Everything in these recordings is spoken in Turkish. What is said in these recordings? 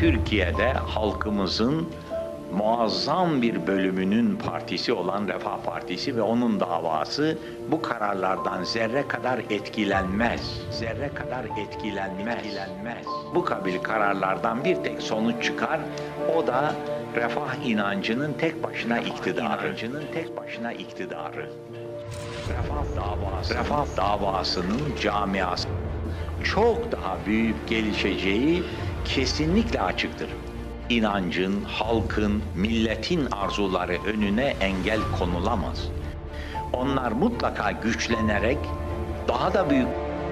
Türkiye'de halkımızın muazzam bir bölümünün partisi olan Refah Partisi ve onun davası bu kararlardan zerre kadar etkilenmez. Zerre kadar etkilenmez. etkilenmez. Bu kabil kararlardan bir tek sonuç çıkar. O da refah inancının tek başına iktidarı. İnancının tek başına iktidarı. Refah davası, refah davasının camiası çok daha büyük gelişeceği kesinlikle açıktır. İnancın, halkın, milletin arzuları önüne engel konulamaz. Onlar mutlaka güçlenerek, daha da büyük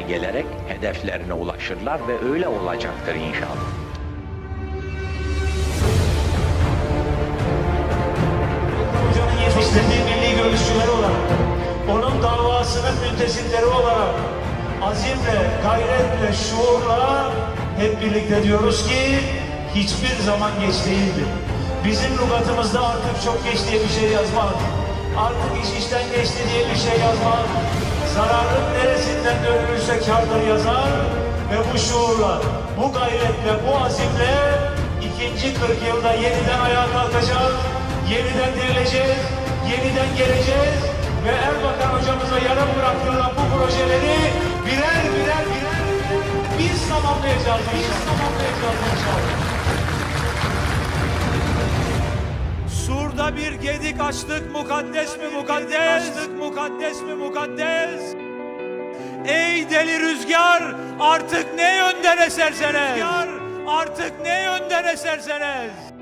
gelerek hedeflerine ulaşırlar ve öyle olacaktır inşallah. Yetiştirdiği milli görüşçüleri olarak, onun davasının müntesipleri olarak azimle, gayretle, şuurla hep birlikte diyoruz ki hiçbir zaman geç değildir. Bizim lügatımızda artık çok geç diye bir şey yazmaz. Artık iş işten geçti diye bir şey yazmaz. Zararın neresinden dönülürse kârdır yazar ve bu şuurla, bu gayretle, bu azimle ikinci 40 yılda yeniden ayağa kalkacağız, yeniden dirileceğiz, yeniden geleceğiz ve Erbakan hocamıza yarım bıraktığı bu projeleri tamamlayacağız. Surda bir gedik açtık mukaddes mi mukaddes açtık mukaddes mi mukaddes Ey deli rüzgar artık ne yönden esersen es. Rüzgar artık ne yönden esersen es.